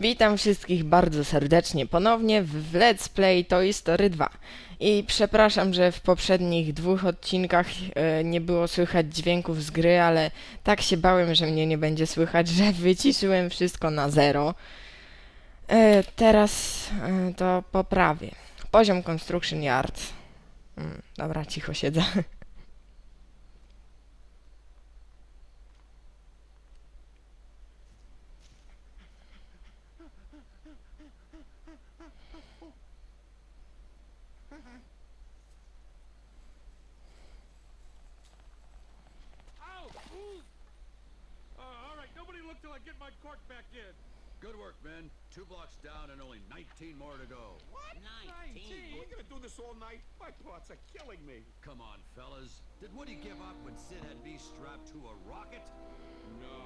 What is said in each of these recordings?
Witam wszystkich bardzo serdecznie ponownie w Let's Play Toy Story 2. I przepraszam, że w poprzednich dwóch odcinkach e, nie było słychać dźwięków z gry, ale tak się bałem, że mnie nie będzie słychać, że wyciszyłem wszystko na zero. E, teraz e, to poprawię. Poziom Construction Yard. Mm, dobra, cicho siedzę. I get my cork back in. Good work, men. Two blocks down and only 19 more to go. What? 19? We're gonna do this all night? My parts are killing me. Come on, fellas. Did Woody give up when Sid had me strapped to a rocket? No.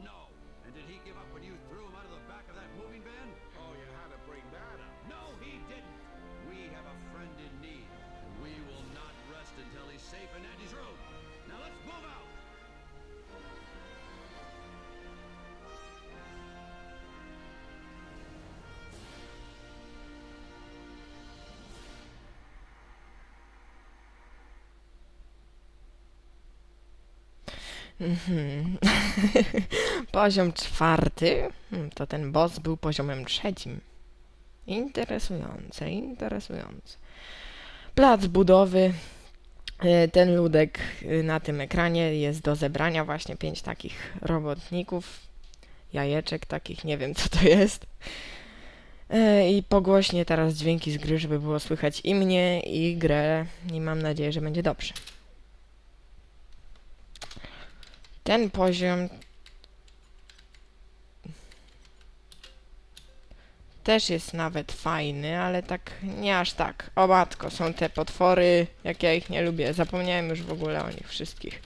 No. And did he give up when you threw him out of the back of that moving van? Oh, you had to bring that up. No, he didn't. We have a friend in need. We will not rest until he's safe in Andy's room. Mhm. Poziom czwarty. Hmm, To ten boss był poziomem trzecim. Interesujące, interesujące. Plac budowy. E, Ten ludek e, na tym ekranie jest do zebrania właśnie pięć takich robotników. Jajeczek takich, nie wiem co to jest. E, I pogłośnie teraz dźwięki z gry, żeby było słychać i mnie, i grę. I mam nadzieję, że będzie dobrze. Ten poziom też jest nawet fajny, ale tak nie aż tak. O matko, są te potwory, jak ja ich nie lubię. Zapomniałem już w ogóle o nich wszystkich.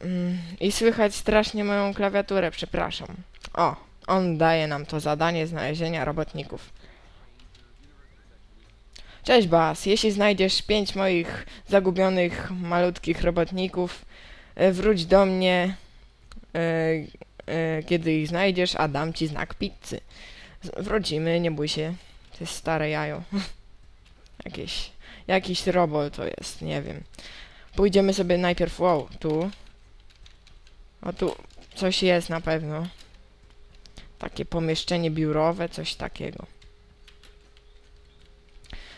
Mm, I słychać strasznie moją klawiaturę, przepraszam. O, on daje nam to zadanie znalezienia robotników. Cześć Bas, jeśli znajdziesz pięć moich zagubionych malutkich robotników, wróć do mnie, e, e, kiedy ich znajdziesz, a dam ci znak pizzy. Wrócimy, nie bój się. To jest stare jajo. Jakieś, jakiś robot to jest, nie wiem. Pójdziemy sobie najpierw, wow, tu. O tu coś jest na pewno. Takie pomieszczenie biurowe, coś takiego.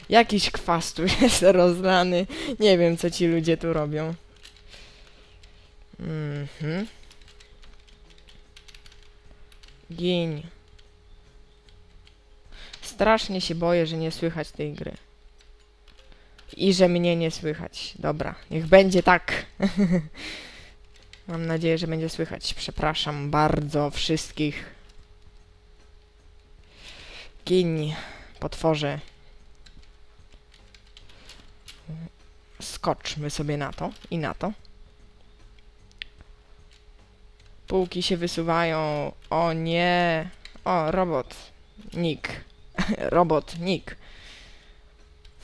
Jakiś kwas tu jest rozlany. Nie wiem, co ci ludzie tu robią. Mhm. Gień. Strasznie się boję, że nie słychać tej gry. I że mnie nie słychać. Dobra, niech będzie tak. Mam nadzieję, że będzie słychać. Przepraszam bardzo wszystkich. Giń, potworze. Skoczmy sobie na to i na to. Półki się wysuwają. O nie. O, robot. Nick. robot Nick.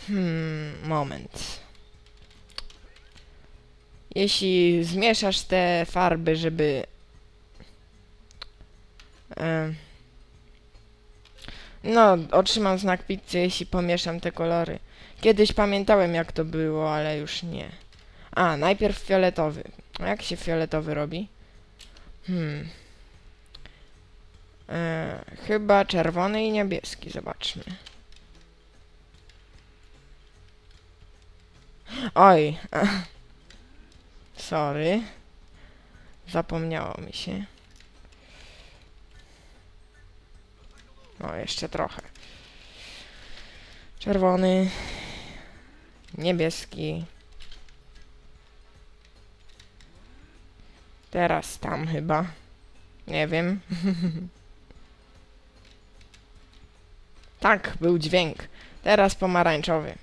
Hmm, moment. Jeśli zmieszasz te farby, żeby. No, otrzymam znak pizzy, jeśli pomieszam te kolory. Kiedyś pamiętałem, jak to było, ale już nie. A, najpierw fioletowy. A jak się fioletowy robi? Hmm. E, chyba czerwony i niebieski, zobaczmy. Oj. Sorry. Zapomniało mi się. No, jeszcze trochę. Czerwony. Niebieski. Teraz tam chyba. Nie wiem. tak, był dźwięk. Teraz pomarańczowy.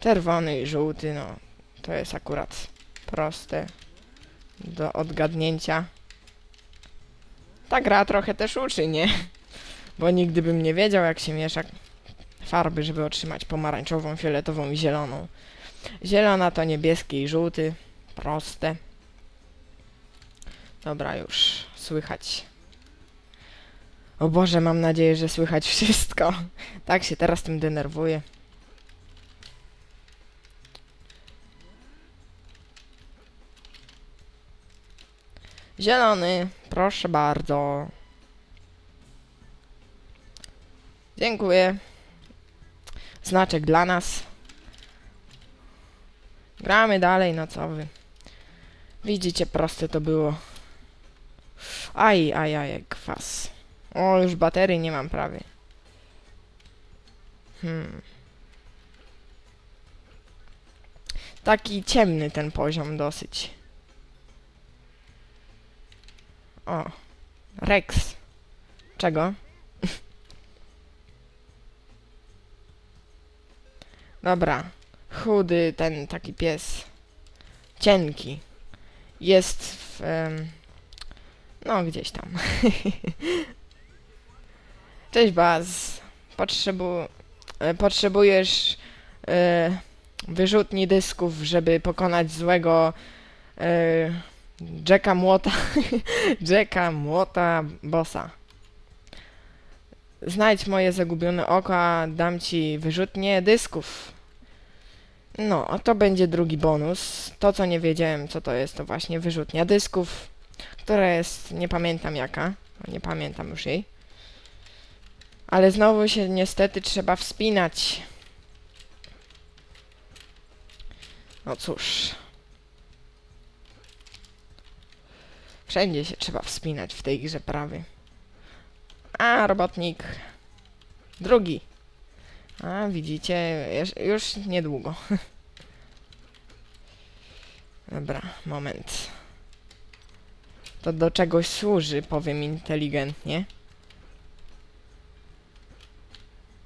Czerwony i żółty, no. To jest akurat proste do odgadnięcia. Ta gra trochę też uczy, nie? Bo nigdy bym nie wiedział, jak się miesza farby, żeby otrzymać pomarańczową, fioletową i zieloną. Zielona to niebieski i żółty. Proste. Dobra, już słychać O Boże, mam nadzieję, że słychać wszystko. Tak się teraz tym denerwuję. Zielony, proszę bardzo. Dziękuję. Znaczek dla nas. Gramy dalej, no co wy. Widzicie, proste to było. Aj, aj, aj, kwas. O, już baterii nie mam prawie. Hmm. Taki ciemny ten poziom dosyć. O. Rex. Czego? Dobra. Chudy ten taki pies. Cienki. Jest w... no, gdzieś tam. Cześć Baz. Potrzebu... e, Potrzebujesz e, wyrzutni dysków, żeby pokonać złego e, Jacka Młota. Jacka Młota Bossa. Znajdź moje zagubione oko, a dam ci wyrzutnie dysków. No, to będzie drugi bonus. To, co nie wiedziałem, co to jest, to właśnie wyrzutnia dysków, która jest, nie pamiętam jaka, nie pamiętam już jej. Ale znowu się niestety trzeba wspinać. No cóż. Wszędzie się trzeba wspinać w tej grze prawie. A, robotnik. Drugi. A, widzicie, już niedługo. Dobra, moment. To do czegoś służy, powiem inteligentnie.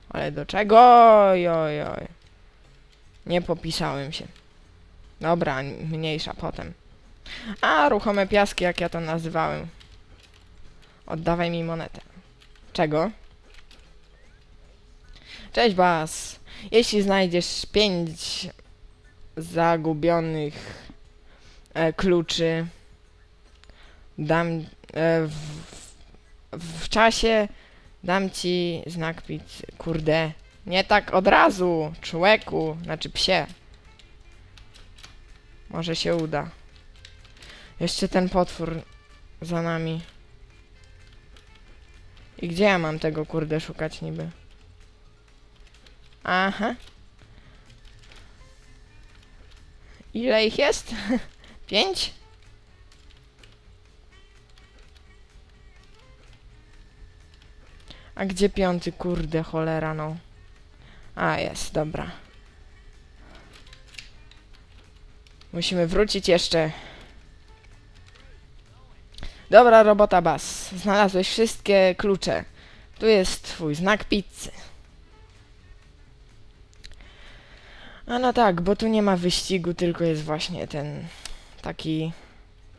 Ale do czego? Oj, oj, oj. Nie popisałem się. Dobra, mniejsza potem. A, ruchome piaski, jak ja to nazywałem. Oddawaj mi monetę. Czego? Cześć Bas. Jeśli znajdziesz pięć zagubionych e, kluczy, dam e, w, w, w czasie dam ci znak pizzy. Kurde. Nie tak od razu, człeku, znaczy psie. Może się uda. Jeszcze ten potwór za nami. I gdzie ja mam tego kurde szukać niby? Aha. Ile ich jest? Pięć? A gdzie piąty, kurde, cholera, no. A, jest, dobra. Musimy wrócić jeszcze. Dobra robota, Bas. Znalazłeś wszystkie klucze. Tu jest twój znak pizzy. A no tak, bo tu nie ma wyścigu, tylko jest właśnie ten taki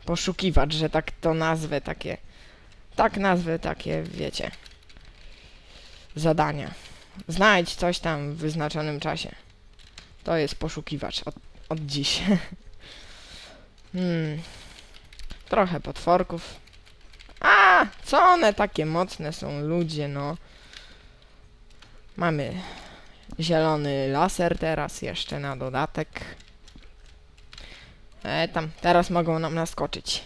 poszukiwacz, że tak to nazwę takie. Tak nazwę takie, wiecie. Zadania. Znajdź coś tam w wyznaczonym czasie. To jest poszukiwacz od, od dziś. hmm. Trochę potworków. A, co one takie mocne są, ludzie, no. Mamy zielony laser teraz jeszcze na dodatek. E, tam, teraz mogą nam naskoczyć.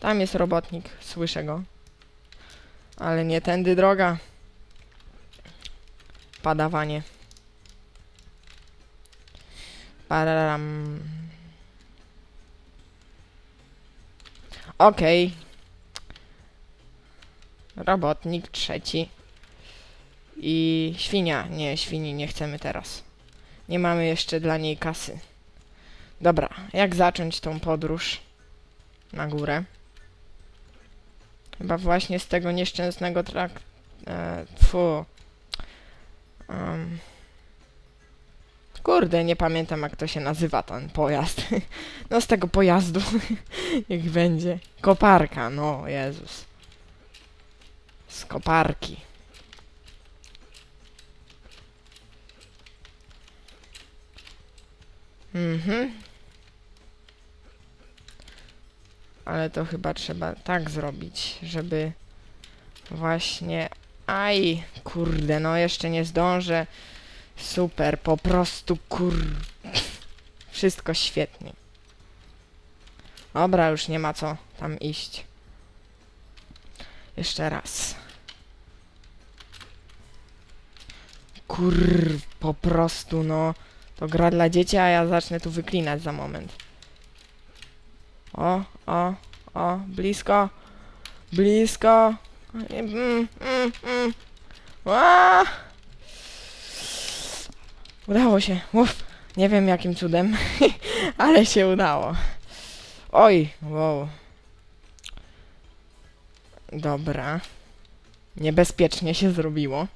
Tam jest robotnik, słyszę go. Ale nie tędy droga. Padawanie. Pararam. Okej. Robotnik trzeci. I świnia. Nie, świni nie chcemy teraz. Nie mamy jeszcze dla niej kasy. Dobra, jak zacząć tą podróż na górę? Chyba właśnie z tego nieszczęsnego trak... E. Em. kurde, nie pamiętam jak to się nazywa ten pojazd. no z tego pojazdu. Niech będzie. Koparka, no Jezus. Z koparki. Mhm. Ale to chyba trzeba tak zrobić, żeby właśnie... Aj, kurde, no jeszcze nie zdążę. Super, po prostu kur... Wszystko świetnie. Dobra, już nie ma co tam iść. Jeszcze raz. Kur... po prostu no... To gra dla dzieci, a ja zacznę tu wyklinać za moment. O, o, o, blisko, blisko. Mm, mm, mm. Ła! Udało się. Uf, nie wiem jakim cudem, ale się udało. Oj, wow. Dobra. Niebezpiecznie się zrobiło.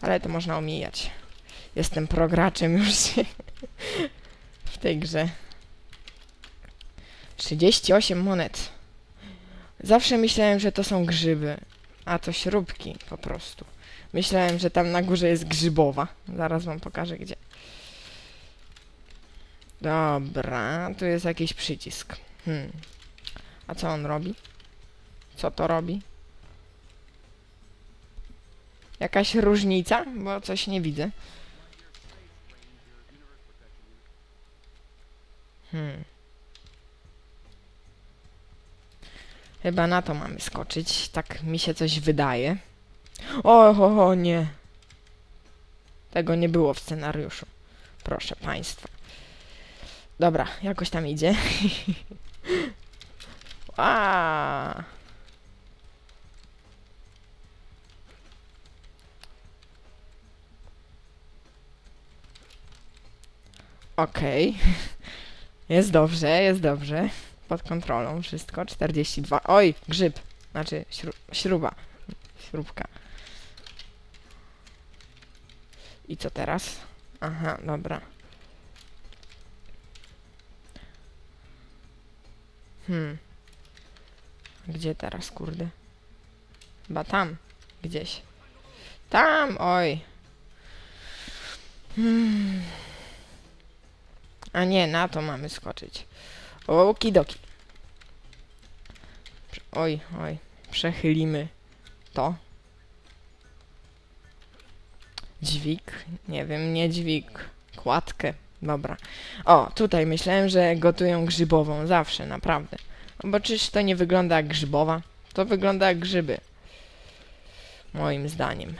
Ale to można omijać. Jestem prograczem już w tej grze. 38 monet. Zawsze myślałem, że to są grzyby, a to śrubki po prostu. Myślałem, że tam na górze jest grzybowa. Zaraz wam pokażę gdzie. Dobra, tu jest jakiś przycisk. Hmm. A co on robi? Co to robi? Jakaś różnica? Bo coś nie widzę. Hmm. Chyba na to mamy skoczyć. Tak mi się coś wydaje. O, o, nie. Tego nie było w scenariuszu. Proszę państwa. Dobra, jakoś tam idzie. A. Okej. Jest dobrze, jest dobrze. Pod kontrolą wszystko. 42. Oj, grzyb. Znaczy śru śruba. Śrubka. I co teraz? Aha, dobra. Hmm. Gdzie teraz, kurde? Chyba tam. Gdzieś. Tam, oj. Hmm. A nie, na to mamy skoczyć. Okidoki. Oj, oj. Przechylimy to. Dźwig. Nie wiem, nie dźwig. Kładkę. Dobra. O, tutaj myślałem, że gotują grzybową. Zawsze, naprawdę. No Bo czyż to nie wygląda jak grzybowa? To wygląda jak grzyby. Moim zdaniem.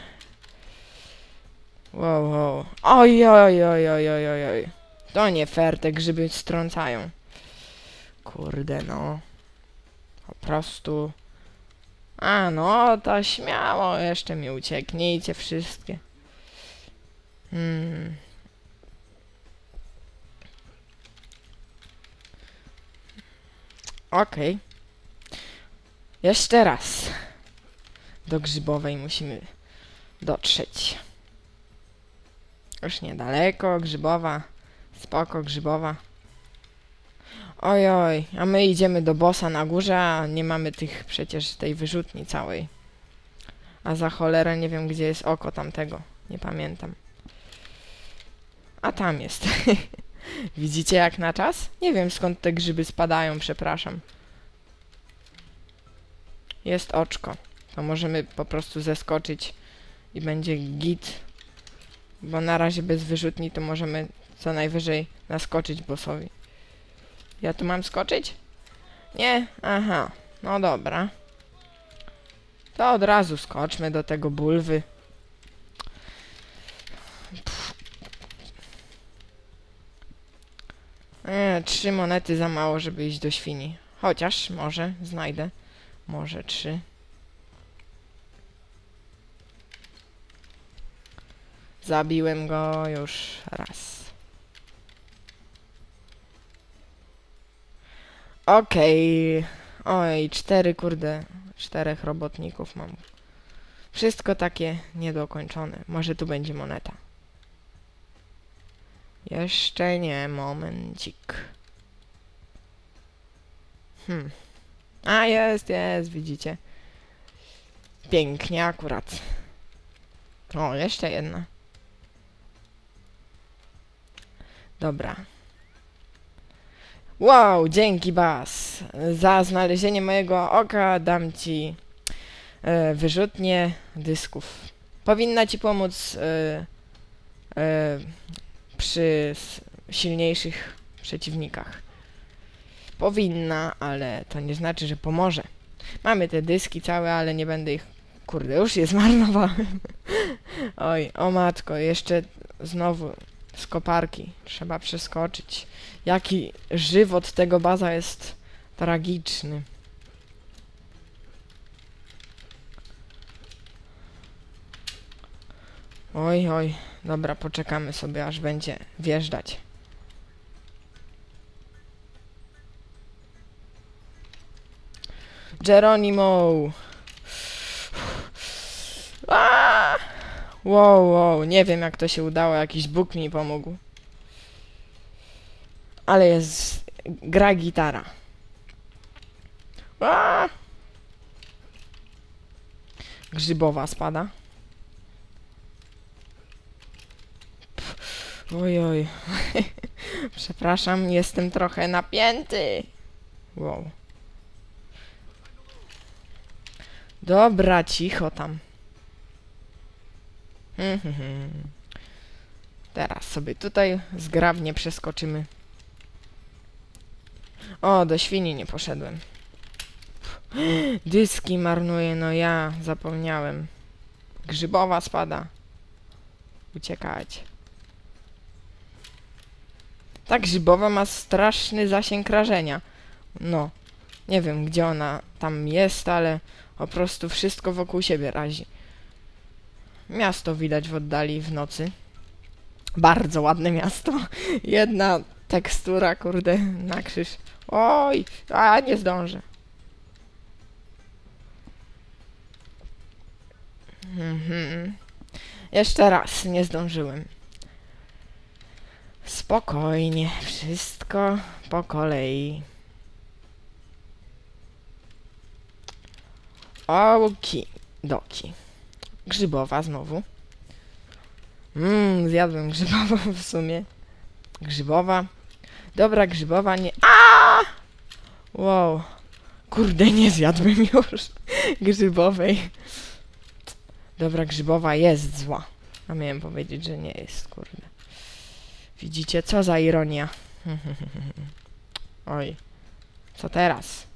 Wow, wow. Oj, oj, oj, oj, oj, oj, oj. To nie fair, te grzyby strącają. Kurde, no. Po prostu. A, no, to śmiało, jeszcze mi ucieknijcie wszystkie. Hmm. Okej. Jeszcze raz. Do grzybowej musimy dotrzeć. Już niedaleko, grzybowa. Spoko, grzybowa. Oj, oj, a my idziemy do bossa na górze, a nie mamy tych przecież tej wyrzutni całej. A za cholerę nie wiem, gdzie jest oko tamtego. Nie pamiętam. A tam jest. Widzicie jak na czas? Nie wiem skąd te grzyby spadają, przepraszam. Jest oczko. To możemy po prostu zeskoczyć i będzie git. Bo na razie bez wyrzutni to możemy co najwyżej naskoczyć bossowi. Ja tu mam skoczyć? Nie? Aha. No dobra. To od razu skoczmy do tego bulwy. Nie, trzy monety za mało, żeby iść do świni. Chociaż, może, znajdę. Może trzy. Zabiłem go już raz. Okej. Oj, cztery, kurde. Czterech robotników mam. Wszystko takie niedokończone. Może tu będzie moneta. Jeszcze nie, momencik. Hmm. A, jest, jest, widzicie. Pięknie akurat. O, jeszcze jedna. Dobra. Wow, dzięki Bas. Za znalezienie mojego oka dam ci e, wyrzutnię dysków. Powinna ci pomóc e, e, przy silniejszych przeciwnikach. Powinna, ale to nie znaczy, że pomoże. Mamy te dyski całe, ale nie będę ich. Kurde, już je zmarnowałem. Oj, o matko, jeszcze znowu z koparki trzeba przeskoczyć. Jaki żywot tego baza jest tragiczny. Oj, oj, dobra, poczekamy sobie, aż będzie wjeżdżać. Geronimo! Wow, wow, nie wiem jak to się udało, jakiś Bóg mi pomógł. Ale jest... gra gitara. Grzybowa spada. Oj, oj. Przepraszam, jestem trochę napięty. Wow. Dobra, cicho tam. Hmm, hmm, hmm. Teraz sobie tutaj zgrabnie przeskoczymy. O, do świni nie poszedłem. Dyski marnuję, no ja zapomniałem. Grzybowa spada. Uciekać. Ta grzybowa ma straszny zasięg rażenia. No. Nie wiem, gdzie ona tam jest, ale po prostu wszystko wokół siebie razi. Miasto widać w oddali w nocy. Bardzo ładne miasto. Jedna tekstura, kurde, na krzyż. Oj, a nie zdążę. Mhm. Jeszcze raz, nie zdążyłem. Spokojnie, wszystko po kolei. Oki, doki. Grzybowa znowu. Mmm, zjadłem grzybową w sumie. Grzybowa. Dobra, grzybowa nie... A! Wow. Kurde, nie zjadłem już grzybowej. Dobra, grzybowa jest zła. A miałem powiedzieć, że nie jest, kurde. Widzicie, co za ironia. Oj. Co teraz?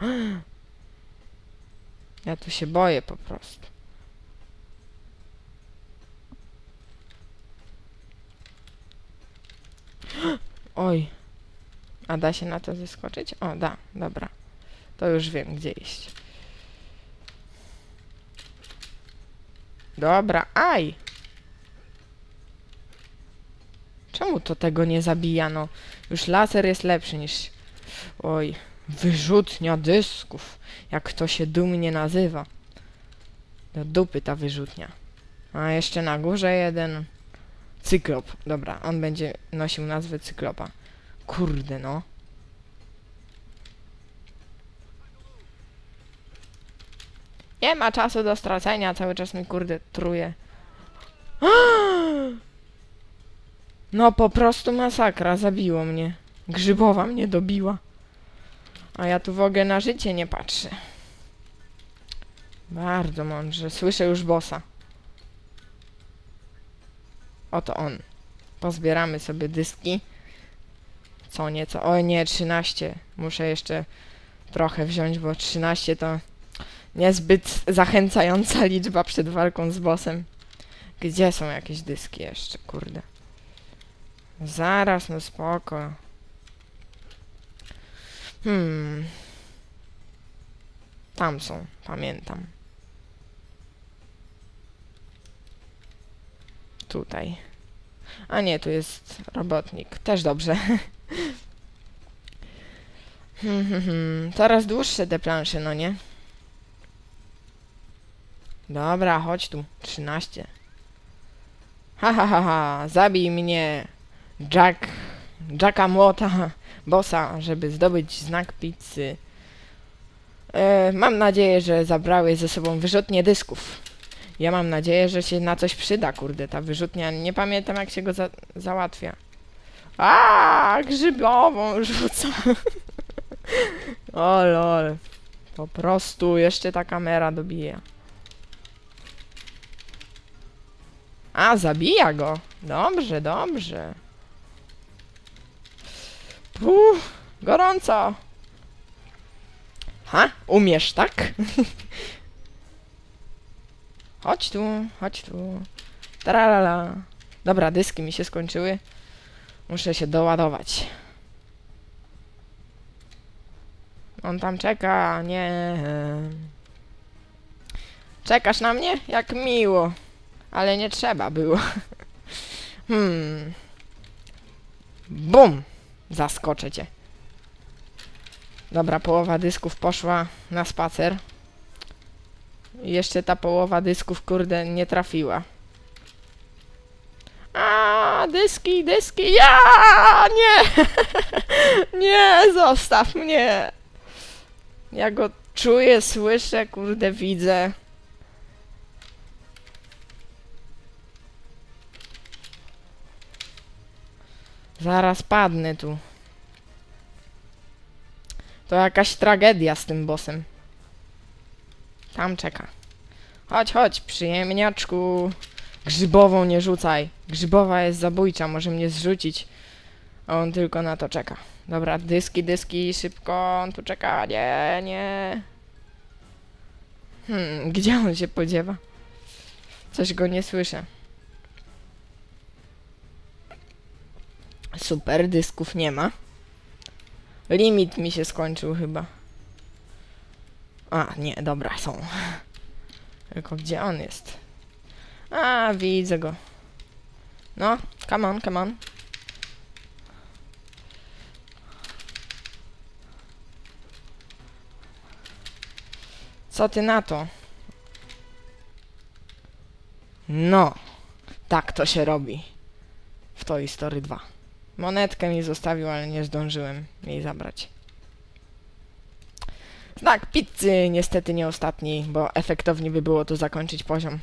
Ja tu się boję po prostu. Oj. A da się na to zeskoczyć? O, da, dobra. To już wiem, gdzie iść. Dobra, aj! Czemu to tego nie zabija, no? Już laser jest lepszy niż... Oj, wyrzutnia dysków. Jak to się dumnie nazywa. Do dupy ta wyrzutnia. A jeszcze na górze jeden... Cyklop. Dobra, on będzie nosił nazwę cyklopa. Kurde, no. Nie ma czasu do stracenia, cały czas mi kurde truje. No po prostu masakra, zabiło mnie. Grzybowa mnie dobiła. A ja tu w ogóle na życie nie patrzę. Bardzo mądrze, słyszę już bossa. Oto on. Pozbieramy sobie dyski. Co nieco. O nie, 13. Muszę jeszcze trochę wziąć, bo 13 to niezbyt zachęcająca liczba przed walką z bossem. Gdzie są jakieś dyski jeszcze, kurde? Zaraz, no spoko. Hmm. Tam są, pamiętam. Tutaj. A nie, tu jest robotnik. Też dobrze. Hmm, hmm, hmm. Coraz dłuższe te plansze, no nie? Dobra, chodź tu. 13. Ha, ha, ha, ha. Zabij mnie. Jack. Jacka Młota. Bossa, żeby zdobyć znak pizzy. E, mam nadzieję, że zabrałeś ze sobą wyrzutnie dysków. Ja mam nadzieję, że się na coś przyda, kurde, ta wyrzutnia. Nie pamiętam, jak się go za załatwia. A, grzybową rzuca. o lol. Po prostu jeszcze ta kamera dobija. A, zabija go. Dobrze, dobrze. Uff, gorąco. Ha, umiesz, tak? chodź tu, chodź tu. Taralala. Dobra, dyski mi się skończyły. Muszę się doładować. On tam czeka, nie. Czekasz na mnie? Jak miło. Ale nie trzeba było. Hmm. Bum! Zaskoczę cię. Dobra, połowa dysków poszła na spacer. Jeszcze ta połowa dysków, kurde, nie trafiła. A, dyski, dyski, ja! Nie! nie, zostaw mnie! Ja go czuję, słyszę, kurde, widzę. Zaraz padnę tu. To jakaś tragedia z tym bossem. Tam czeka. Chodź, chodź, przyjemniaczku. Grzybową nie rzucaj. Grzybowa jest zabójcza, może mnie zrzucić. A on tylko na to czeka. Dobra, dyski, dyski, szybko, on tu czeka. Nie, nie. Hmm, gdzie on się podziewa? Coś go nie słyszę. Super, dysków nie ma. Limit mi się skończył chyba. A, nie, dobra, są. Tylko gdzie on jest? A, widzę go. No, come on, come on. Co ty na to? No, tak to się robi. W Toy Story 2. Monetkę mi zostawił, ale nie zdążyłem jej zabrać. Znak pizzy, niestety nie ostatni, bo efektownie by było tu zakończyć poziom.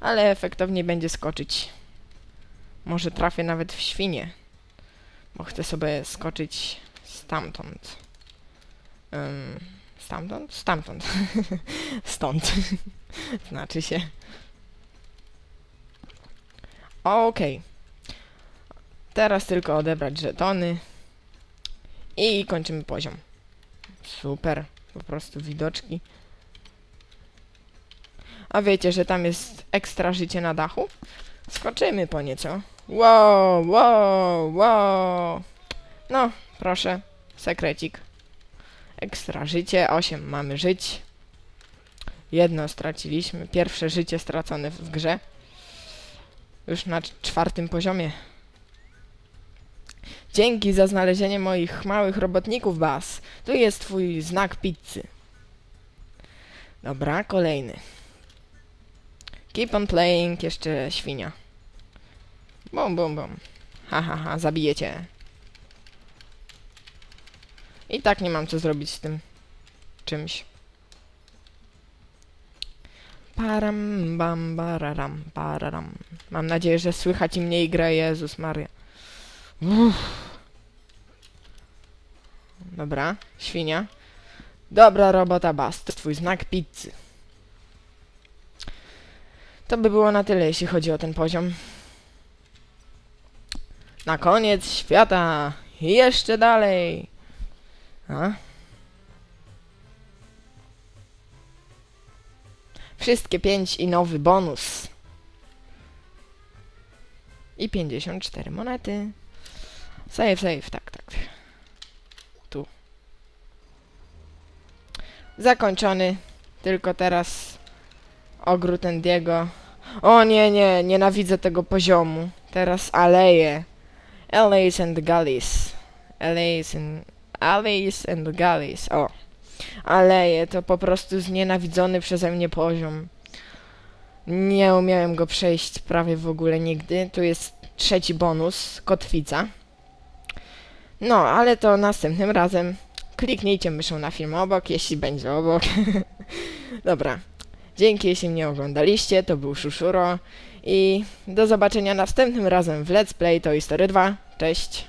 Ale efektownie będzie skoczyć. Może trafię nawet w świnie. Bo chcę sobie skoczyć stamtąd. Ym, stamtąd? Stamtąd. Stąd. znaczy się. Okej. Teraz tylko odebrać żetony. I kończymy poziom. Super. Po prostu widoczki. A wiecie, że tam jest ekstra życie na dachu? Skoczymy po nieco. Wow, wow, wow. No, proszę. Sekrecik. Ekstra życie. 8 mamy żyć. Jedno straciliśmy. Pierwsze życie stracone w grze. Już na czwartym poziomie. Dzięki za znalezienie moich małych robotników, Bas. Tu jest twój znak pizzy. Dobra, kolejny. Keep on playing, jeszcze świnia. Bum, bum, bum. Ha, ha, ha, zabijecie. I tak nie mam co zrobić z tym czymś. Param, bam, bararam, pararam. Mam nadzieję, że słychać i mniej gra Jezus Maria. Uff. Dobra, świnia. Dobra robota, Bas. To jest twój znak pizzy. To by było na tyle, jeśli chodzi o ten poziom. Na koniec świata. Jeszcze dalej. A? Wszystkie pięć i nowy bonus. I 54 monety. Save, save, tak, tak. Tu. Zakończony. Tylko teraz ogród Endiego. O nie, nie, nienawidzę tego poziomu. Teraz aleje. Alleys and Gullies. Alleys and... Alleys and Gullies. O. Aleje to po prostu znienawidzony przeze mnie poziom. Nie umiałem go przejść prawie w ogóle nigdy. Tu jest trzeci bonus, kotwica. No, ale to następnym razem. Kliknijcie myszą na film obok, jeśli będzie obok. Dobra. Dzięki, jeśli mnie oglądaliście. To był Szuszuro. I do zobaczenia następnym razem w Let's Play Toy Story 2. Cześć.